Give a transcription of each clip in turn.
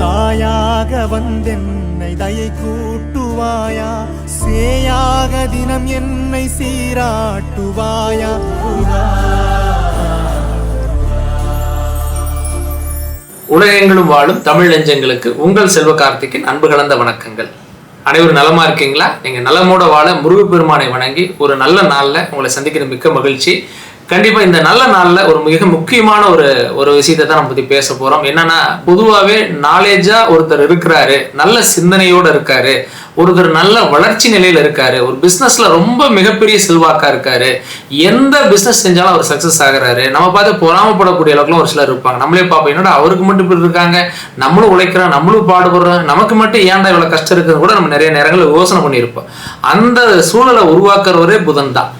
தாயாக வந்தென்னை தயை கூட்டுவாயா? சேயாக தினம் என்னை சீராட்டுவாயா? உலகெங்கிலும் வாழும் தமிழ் நெஞ்சங்களுக்கு உங்கள் செல்வ கார்த்திக்கின் அன்பு கலந்த வணக்கங்கள். அனைவரும் நலமா இருக்கீங்களா? நீங்க நலமோட வாழ முருகப்பெருமானை வணங்கி ஒரு நல்ல நாள்ல உங்களை சந்திக்கிற மிக்க மகிழ்ச்சி. கண்டிப்பா இந்த நல்ல நாள்ல ஒரு மிக முக்கியமான ஒரு ஒரு விஷயத்தை தான் நம்ம பத்தி பேச போறோம். என்னன்னா பொதுவாகவே நாலேஜா ஒருத்தர் இருக்கிறாரு நல்ல சிந்தனையோட இருக்காரு ஒருத்தர் நல்ல வளர்ச்சி நிலையில இருக்காரு ஒரு பிசினஸ்ல ரொம்ப மிகப்பெரிய செல்வாக்கா இருக்காரு எந்த பிசினஸ் செஞ்சாலும் அவர் சக்சஸ் ஆகுறாரு. நம்ம பார்த்து பொறாமப்படக்கூடிய அளவுக்குலாம் ஒரு சிலர் இருப்பாங்க. நம்மளே பார்ப்போம் என்னடா அவருக்கு மட்டும் இப்படி இருக்காங்க நம்மளும் உழைக்கிறோம் நம்மளும் பாடுபடுறோம் நமக்கு மட்டும் ஏன்டா இவ்வளவு கஷ்டம் இருக்குன்னு கூட நம்ம நிறைய நேரங்களில் யோசனை பண்ணியிருப்போம். அந்த சூழலை உருவாக்குறவரே புதன் தான்.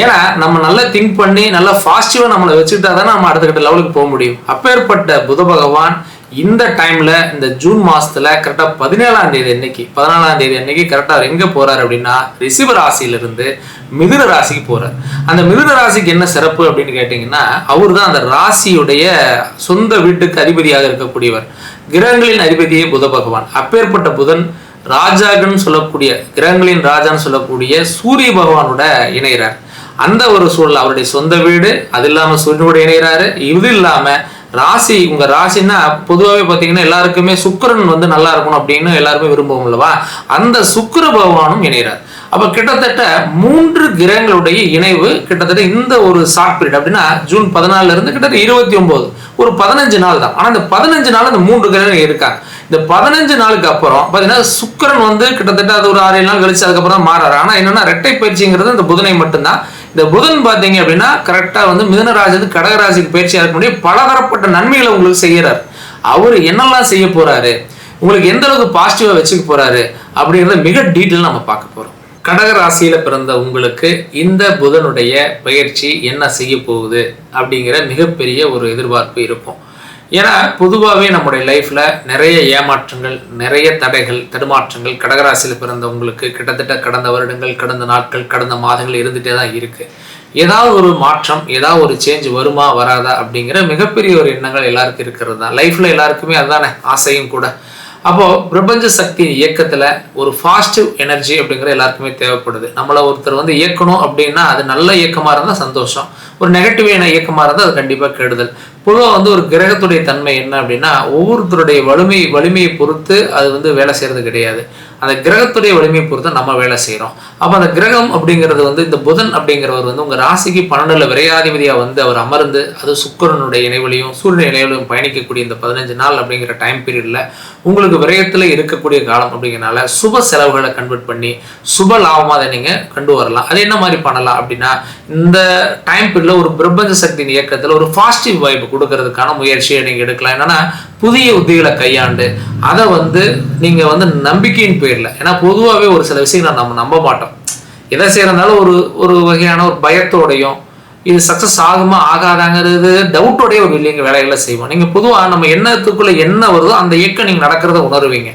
ஏன்னா நம்ம நல்லா திங்க் பண்ணி நல்லா பாசிட்டிவா நம்மளை வச்சுக்கிட்டா தான் நம்ம அடுத்த கட்ட லெவலுக்கு போக முடியும். அப்பேற்பட்ட புத பகவான் இந்த டைம்ல இந்த ஜூன் மாசத்துல கரெக்டா பதினேழாம் தேதி அன்னைக்கு பதினாலாம் தேதி அன்னைக்கு கரெக்டா அவர் எங்க போறாரு அப்படின்னா ரிஷிப ராசியிலிருந்து மிதுன ராசிக்கு போறார். அந்த மிதுன ராசிக்கு என்ன சிறப்பு அப்படின்னு கேட்டீங்கன்னா அவர் தான் அந்த ராசியுடைய சொந்த வீட்டுக்கு அதிபதியாக இருக்கக்கூடியவர். கிரகங்களின் அதிபதியே புத பகவான். அப்பேற்பட்ட புதன் ராஜாகன்னு சொல்லக்கூடிய கிரகங்களின் ராஜான்னு சொல்லக்கூடிய சூரிய பகவானோட இணைகிறார். அந்த ஒரு சூழல் அவருடைய சொந்த வீடு அது இல்லாமல் சூரியனோடு இணைகிறாரு. இது இல்லாமல் ராசி உங்கள் ராசின்னா பொதுவாகவே பார்த்தீங்கன்னா எல்லாருக்குமே சுக்கிரன் வந்து நல்லா இருக்கணும் அப்படின்னு எல்லாருமே விரும்புவோம் அல்லவா? அந்த சுக்கர பகவானும் இணைகிறார். அப்போ கிட்டத்தட்ட மூன்று கிரகங்களுடைய இணைவு கிட்டத்தட்ட இந்த ஒரு ஷார்ட் பீரியட் அப்படின்னா ஜூன் பதினாலுல இருந்து கிட்டத்தட்ட இருபத்தி ஒன்பது. ஒரு பதினஞ்சு நாள் தான். ஆனால் இந்த பதினஞ்சு நாள் இந்த மூன்று கிரகங்கள் இருக்காங்க. இந்த பதினஞ்சு நாளுக்கு அப்புறம் பார்த்தீங்கன்னா சுக்கிரன் வந்து கிட்டத்தட்ட அது ஒரு ஆறு ஏழு நாள் கழிச்சு அதுக்கப்புறம் தான் மாறாரு. ஆனால் என்னன்னா ரெட்டை பயிற்சிங்கிறது இந்த புதனை மட்டும்தான். இந்த புதன் பார்த்தீங்க அப்படின்னா கரெக்டாக வந்து மிதனராஜது கடகராசிக்கு பயிற்சியாக இருக்க முடியும் பலதரப்பட்ட நன்மைகளை உங்களுக்கு செய்கிறார். அவர் என்னெல்லாம் செய்ய போகிறாரு உங்களுக்கு எந்த அளவுக்கு பாசிட்டிவாக வச்சுக்க போகிறாரு அப்படிங்கிறத மிக டீட்டெயில் நம்ம பார்க்க போகிறோம் கடகராசியில் பிறந்த உங்களுக்கு இந்த புதனுடைய பயிற்சி என்ன செய்ய போகுது அப்படிங்கிற மிகப்பெரிய ஒரு எதிர்பார்ப்பு இருக்கும். ஏன்னா பொதுவாகவே நம்முடைய லைஃப்பில் நிறைய ஏமாற்றங்கள் நிறைய தடைகள் தடுமாற்றங்கள் கடகராசியில் பிறந்தவங்களுக்கு கிட்டத்தட்ட கடந்த வருடங்கள் கடந்த நாட்கள் கடந்த மாதங்கள் இருந்துகிட்டே தான் இருக்குது ஏதாவது ஒரு மாற்றம் ஏதாவது ஒரு சேஞ்ச் வருமா வராதா அப்படிங்கிற மிகப்பெரிய ஒரு எண்ணங்கள் எல்லாருக்கும் இருக்கிறது தான். லைஃப்பில் எல்லாருக்குமே அதுதானே ஆசையும் கூட. அப்போ பிரபஞ்ச சக்தி இயக்கத்துல ஒரு பாசிட்டிவ் எனர்ஜி அப்படிங்கிற எல்லாருக்குமே தேவைப்படுது. நம்மள ஒருத்தர் வந்து இயக்கணும் அப்படின்னா அது நல்ல இயக்கமா இருந்தா சந்தோஷம். ஒரு நெகட்டிவான இயக்கமா இருந்தால் அது கண்டிப்பா கெடுதல். பொதுவாக வந்து ஒரு கிரகத்துடைய தன்மை என்ன அப்படின்னா ஒவ்வொருத்தருடைய வலிமை வலிமையை பொறுத்து அது வந்து வேலை செய்யறது கிடையாது. அந்த கிரகத்துடைய வலிமையை பொறுத்து நம்ம வேலை செய்கிறோம் அப்போ அந்த கிரகம் அப்படிங்கிறது வந்து இந்த புதன் அப்படிங்கிறவர் வந்து உங்கள் ராசிக்கு பன்னெண்டுல விரையாதிபதியாக வந்து அவர் அமர்ந்து அது சுக்கிரனுடைய இணைவலையும் சூரிய இணைவலையும் பயணிக்கக்கூடிய இந்த பதினஞ்சு நாள் அப்படிங்கிற டைம் பீரியடில் உங்களுக்கு விரயத்தில் இருக்கக்கூடிய காலம் அப்படிங்கிறனால சுப செலவுகளை கன்வெர்ட் பண்ணி சுப லாபமாக அதை நீங்கள் கண்டு வரலாம். அது என்ன மாதிரி பண்ணலாம் அப்படின்னா இந்த டைம் பீரியடில் ஒரு பிரபஞ்ச சக்தியின் இயக்கத்தில் ஒரு பாசிட்டிவ் வைப் கொடுக்கறதுக்கான முயற்சியை நீங்கள் எடுக்கலாம். என்னன்னா புதிய உத்திகளை கையாண்டு அதை வந்து நீங்கள் வந்து நம்பிக்கையின் பேரில். ஏன்னா பொதுவாகவே ஒரு சில விஷயங்களை நம்ம நம்ப மாட்டோம். எதை செய்கிறனாலும் ஒரு ஒரு வகையான ஒரு பயத்தோடையும் இது சக்ஸஸ் ஆகுமா ஆகாதாங்கிறது டவுட்டோடைய ஒரு இல்லைங்க வேலைகளை செய்வோம். நீங்கள் பொதுவாக நம்ம எண்ணத்துக்குள்ளே என்ன வருதோ அந்த இயக்கம் நீங்கள் நடக்கிறத உணருவீங்க.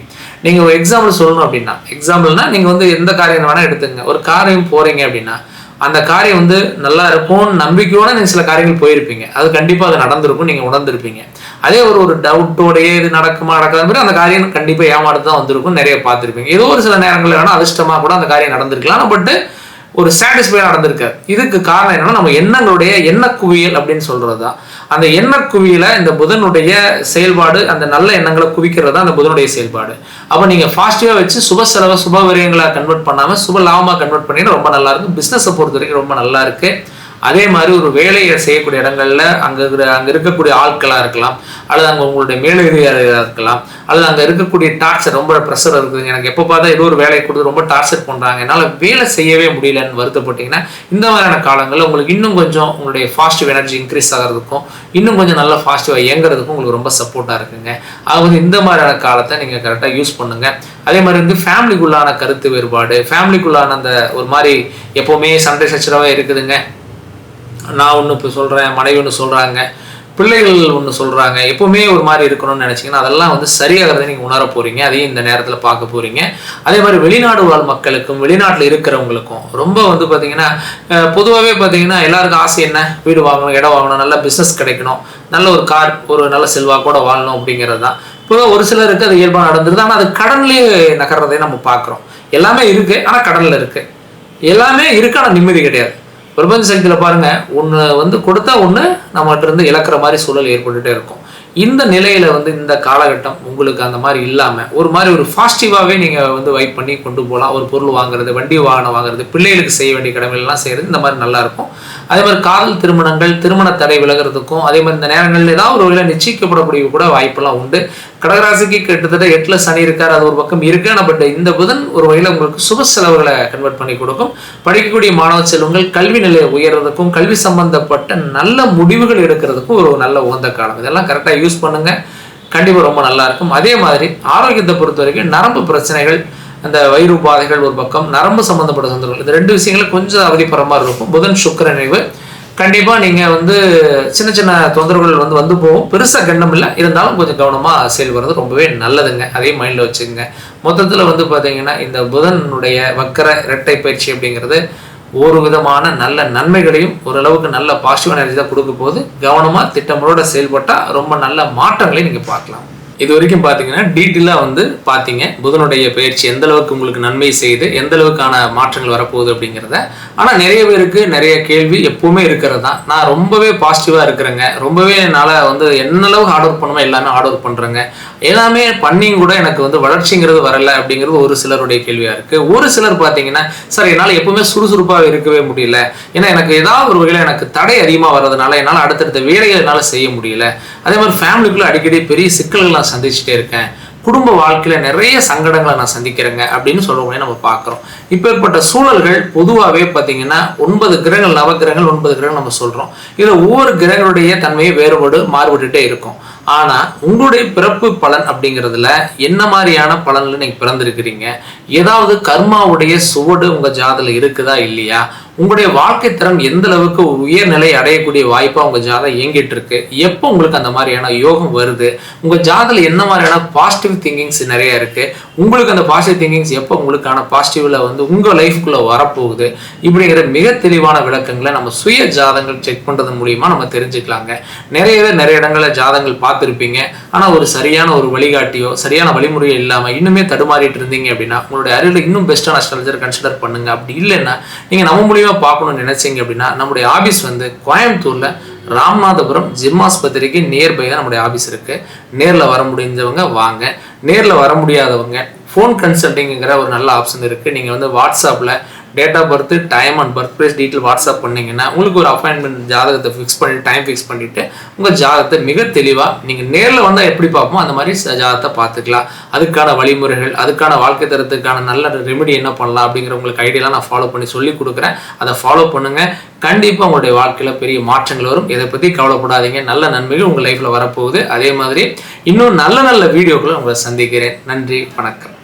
நீங்கள் ஒரு எக்ஸாம்பிள் சொல்லணும் அப்படின்னா எக்ஸாம்பிள்னா நீங்கள் வந்து எந்த காரியம் வேணால் எடுத்துங்க ஒரு காரியம் போகிறீங்க அப்படின்னா அந்த காரியம் வந்து நல்லா இருக்கும் நம்பிக்கையோட நீங்கள் சில காரியங்கள் போயிருப்பீங்க. அது கண்டிப்பாக அது நடந்திருக்கும் நீங்கள் உணர்ந்திருப்பீங்க. அதே ஒரு ஒரு டவுட்டோடையே இது நடக்குமா நடக்காத மாதிரி அந்த காரியம் கண்டிப்பாக ஏமாறு தான் வந்திருக்கும் நிறைய பார்த்துருப்பீங்க. ஏதோ ஒரு சில நேரங்களில் வேணால் அதிர்ஷ்டமாக கூட அந்த காரியம் நடந்திருக்கலாம் பட்டு ஒரு சாட்டிஸ்ஃபை நடந்திருக்காரு இதுக்கு காரணம் என்னன்னா நம்ம எண்ணங்களுடைய எண்ண குவியல் அப்படின்னு சொல்றது தான் அந்த எண்ண குவியில இந்த புதனுடைய செயல்பாடு அந்த நல்ல எண்ணங்களை குவிக்கிறது தான் அந்த புதனுடைய செயல்பாடு. அப்போ நீங்க பாசிட்டிவா வச்சு சுப செலவை சுப விரயங்களா கன்வெர்ட் பண்ணாம சுப லாபமா கன்வெர்ட் பண்ணினா ரொம்ப நல்லா இருக்கும். பிசினஸை பொறுத்த வரைக்கும் ரொம்ப நல்லா இருக்கு. அதே மாதிரி ஒரு வேலையை செய்யக்கூடிய இடங்கள்ல அங்கே இருக்கிற அங்கே இருக்கக்கூடிய ஆட்களாக இருக்கலாம் அல்லது அங்கே உங்களுடைய மேலதிகாரியாக இருக்கலாம் அல்லது அங்கே இருக்கக்கூடிய டார்ச்சர் ரொம்ப ப்ரெஷர் இருக்குது. எனக்கு எப்போ பார்த்தா ஏதோ ஒரு வேலையை கொடுத்து ரொம்ப டார்ச்சர் பண்ணுறாங்க என்னால் வேலை செய்யவே முடியலன்னு வருத்தப்பட்டீங்கன்னா இந்த மாதிரியான காலங்களில் உங்களுக்கு இன்னும் கொஞ்சம் உங்களுடைய பாசிட்டிவ் எனர்ஜி இன்க்ரீஸ் ஆகிறதுக்கும் இன்னும் கொஞ்சம் நல்லா பாசிட்டிவாக இயங்குறதுக்கும் உங்களுக்கு ரொம்ப சப்போர்ட்டாக இருக்குங்க. அது வந்து இந்த மாதிரியான காலத்தை நீங்கள் கரெக்டாக யூஸ் பண்ணுங்க. அதே மாதிரி வந்து ஃபேமிலிக்குள்ளான கருத்து வேறுபாடு ஃபேமிலிக்குள்ளான அந்த ஒரு மாதிரி எப்போவுமே சண்டை சச்சரவாக இருக்குதுங்க. நான் ஒன்று இப்போ சொல்கிறேன் மனைவி ஒன்று சொல்கிறாங்க பிள்ளைகள் ஒன்று சொல்கிறாங்க எப்போவுமே ஒரு மாதிரி இருக்கணும்னு நினச்சிங்கன்னா அதெல்லாம் வந்து சரியாகிறத நீங்கள் உணர போகிறீங்க அதையும் இந்த நேரத்தில் பார்க்க போகிறீங்க அதே மாதிரி வெளிநாடு வாழ் மக்களுக்கும் வெளிநாட்டில் இருக்கிறவங்களுக்கும் ரொம்ப வந்து பார்த்திங்கன்னா பொதுவாகவே பார்த்திங்கன்னா எல்லாருக்கும் ஆசை என்ன? வீடு வாங்கணும் இடம் வாங்கணும் நல்ல பிஸ்னஸ் கிடைக்கணும் நல்ல ஒரு கார் ஒரு நல்ல செல்வாக்கோட வாழணும் அப்படிங்கிறது தான். பொதுவாக ஒரு சிலருக்கு அது இயல்பாக நடந்துருது ஆனால் அது கடன்லேயே நகர்றதையும் நம்ம பார்க்குறோம். எல்லாமே இருக்குது ஆனால் கடனில் இருக்குது எல்லாமே இருக்கு ஆனால் நிம்மதி கிடையாது. பிரபஞ்ச சக்தியில் பாருங்கள் ஒன்று வந்து கொடுத்தா ஒன்று நம்மகிட்ட இருந்து இழக்கிற மாதிரி சூழல் ஏற்பட்டுகிட்டே இருக்கும். இந்த நிலையில் வந்து இந்த காலகட்டம் உங்களுக்கு அந்த மாதிரி இல்லாமல் ஒரு மாதிரி ஒரு பாசிட்டிவாவே நீங்கள் வந்து வைப் பண்ணி கொண்டு போகலாம் ஒரு பொருள் வாங்குறது வண்டி வாகனம் வாங்குறது பிள்ளைகளுக்கு செய்ய வேண்டிய கடமைகள்லாம் செய்கிறது இந்த மாதிரி நல்லாயிருக்கும் அதே மாதிரி காதல் திருமணங்கள் திருமண தடை விலகிறதுக்கும் அதே மாதிரி இந்த நேரங்களில் ஏதாவது ஒரு வகையில் நிச்சயிக்கப்படக்கூடிய கூட வாய்ப்பெல்லாம் உண்டு. கடகராசிக்கு கிட்டத்தட்ட எட்டில் சனி இருக்கார் அது ஒரு பக்கம் இருக்கான பட் இந்த புதன் ஒரு வகையில் உங்களுக்கு சுப செலவுகளை கன்வெர்ட் பண்ணி கொடுக்கும். படிக்கக்கூடிய மாணவ செல்வங்கள் கல்வி நிலையை உயர்றதுக்கும் கல்வி சம்பந்தப்பட்ட நல்ல முடிவுகள் எடுக்கிறதுக்கும் ஒரு நல்ல உகந்த காலம். இதெல்லாம் கரெக்டாக யூஸ் பண்ணுங்க. கண்டிப்பாக ரொம்ப நல்லா இருக்கும். அதே மாதிரி ஆரோக்கியத்தை பொறுத்த வரைக்கும் நரம்பு பிரச்சனைகள் அந்த வயிறு உபாதைகள் ஒரு பக்கம் நரம்பு சம்மந்தப்பட்ட சந்தர்ப்பங்கள் இந்த ரெண்டு விஷயங்களும் கொஞ்சம் அவதிப்படுற மாதிரி இருக்கும். புதன் சுக்கிர நினைவு. கண்டிப்பா நீங்க வந்து சின்ன சின்ன தொந்தரவுகள் வந்து வந்து போகும். பெருசாக கண்டம் இல்லை. இருந்தாலும் கொஞ்சம் கவனமாக செயல்படுறது ரொம்பவே நல்லதுங்க. அதே மைண்டில் வச்சுக்கோங்க. மொத்தத்தில் வந்து பார்த்தீங்கன்னா இந்த புதனுடைய வக்கர இரட்டை பயிற்சி அப்படிங்கிறது ஒரு விதமான நல்ல நன்மைகளையும் ஓரளவுக்கு நல்ல பாசிட்டிவ் எனர்ஜி தான் கொடுக்க போது கவனமாக திட்டங்களோட செயல்பட்டால் ரொம்ப நல்ல மாற்றங்களை நீங்கள் பார்க்கலாம். இது வரைக்கும் பார்த்தீங்கன்னா டீட்டெயிலாக வந்து பார்த்தீங்க புதனுடைய பயிற்சி எந்த அளவுக்கு உங்களுக்கு நன்மை செய்யுது எந்த அளவுக்கான மாற்றங்கள் வரப்போகுது அப்படிங்கிறத. ஆனால் நிறைய பேருக்கு நிறைய கேள்வி எப்பவுமே இருக்கிறது தான். நான் ரொம்பவே பாசிட்டிவாக இருக்கிறேங்க. ரொம்பவே என்னால் வந்து என்ன அளவுக்கு ஹார்ட் ஒர்க் பண்ணுமோ எல்லாமே ஹார்ட் ஒர்க் பண்ணுறேங்க எல்லாமே பண்ணியும் கூட எனக்கு வந்து வளர்ச்சிங்கிறது வரல அப்படிங்கிறது ஒரு சிலருடைய கேள்வியாக இருக்குது ஒரு சிலர் பார்த்தீங்கன்னா சார் என்னால் எப்பவுமே சுறுசுறுப்பாக இருக்கவே முடியல. ஏன்னா எனக்கு ஏதாவது ஒரு வகையில் எனக்கு தடை அதிகமாக வர்றதுனால என்னால் அடுத்தடுத்த வேலைகள் என்னால் செய்ய முடியல. அதே மாதிரி ஃபேமிலிக்குள்ளே அடிக்கடி பெரிய சிக்கல்கள் நான் சந்திச்சுட்டே இருக்கேன். குடும்ப வாழ்க்கையில நிறைய சங்கடங்களை நான் சந்திக்கிறேங்க அப்படின்னு சொல்லக்கூடிய நம்ம பார்க்குறோம். இப்பேற்பட்ட சூழல்கள் பொதுவாகவே பார்த்தீங்கன்னா ஒன்பது கிரகங்கள் நவகிரகங்கள் ஒன்பது கிரகங்கள் நம்ம சொல்றோம். இதுல ஒவ்வொரு கிரகங்களுடைய தன்மையை வேறுபாடு மாறுபட்டுட்டே இருக்கும். ஆனா உங்களுடைய பிறப்பு பலன் அப்படிங்கிறதுல என்ன மாதிரியான பலனில் நீங்க பிறந்திருக்கிறீங்க? ஏதாவது கர்மாவுடைய சுவடு உங்க ஜாதில் இருக்குதா இல்லையா? உங்களுடைய வாழ்க்கை தரம் எந்த அளவுக்கு உயர்நிலை அடையக்கூடிய வாய்ப்பாக உங்கள் ஜாதகம் இயங்கிட்டு இருக்கு எப்போ உங்களுக்கு அந்த மாதிரியான யோகம் வருது? உங்கள் ஜாதல என்ன மாதிரியான பாசிட்டிவ் திங்கிங்ஸ் நிறைய இருக்கு? உங்களுக்கு அந்த பாசிட்டிவ் திங்கிங்ஸ் எப்போ உங்களுக்கான பாசிட்டிவ்ல வந்து உங்கள் லைஃப்குள்ளே வரப்போகுது? இப்படிங்கிற மிக தெளிவான விளக்கங்களை நம்ம சுய ஜாதங்கள் செக் பண்ணுறது மூலியமா நம்ம தெரிஞ்சுக்கலாங்க. நிறைய பேர் நிறைய இடங்களில் ஜாதங்கள் பார்த்துருப்பீங்க. ஆனால் ஒரு சரியான ஒரு வழிகாட்டியோ சரியான வழிமுறையோ இல்லாமல் இன்னுமே தடுமாறிட்டு இருந்தீங்க அப்படின்னா உங்களுடைய அருகில் இன்னும் பெஸ்ட்டான அஸ்ட்ராலஜர் கன்சிடர் பண்ணுங்க. அப்படி இல்லைன்னா நீங்கள் நம்ம மூலியமா பார்க்கணும்னு நினைச்சீங்க அப்படின்னா நம்முடைய ஆபீஸ் வந்து கோயம்புத்தூர்ல ராமநாதபுரம் ஜிம் ஆஸ்பத்திரிக்கு நியர்பை தான் நம்முடைய ஆபீஸ் இருக்கு. நேர்ல வர முடிஞ்சவங்க வாங்க. நேர்ல வர முடியாதவங்க ஃபோன் கன்சல்டிங்கிற ஒரு நல்ல ஆப்ஷன் இருக்கு. நீங்க வந்து வாட்ஸ்அப்ல date of birth time and birth place detail WhatsApp பண்ணிங்கன்னா உங்களுக்கு ஒரு அப்பாயின்மெண்ட் ஜாதகத்தை ஃபிக்ஸ் பண்ணி டைம் ஃபிக்ஸ் பண்ணிட்டு உங்கள் ஜாதகத்தை மிக தெளிவாக நீங்கள் நேரில் வந்தால் எப்படி பார்ப்போம் அந்த மாதிரி ச- ஜாதகத்தை பார்த்துக்கலாம். அதுக்கான வழிமுறைகள் அதுக்கான வாழ்க்கை தரத்துக்கான நல்ல ரெமெடி என்ன பண்ணலாம் அப்படிங்கிற உங்களுக்கு ஐடியாலாம் நான் ஃபாலோ பண்ணி சொல்லி கொடுக்குறேன். அதை ஃபாலோ பண்ணுங்கள் கண்டிப்பாக உங்களுடைய வாழ்க்கையில் பெரிய மாற்றங்கள் வரும். இதை பற்றி கவலைப்படாதீங்க. நல்ல நன்மைகள் உங்கள் லைஃப்பில் வரப்போகுது. அதே மாதிரி இன்னும் நல்ல நல்ல வீடியோக்களை உங்களை சந்திக்கிறேன். நன்றி வணக்கம்.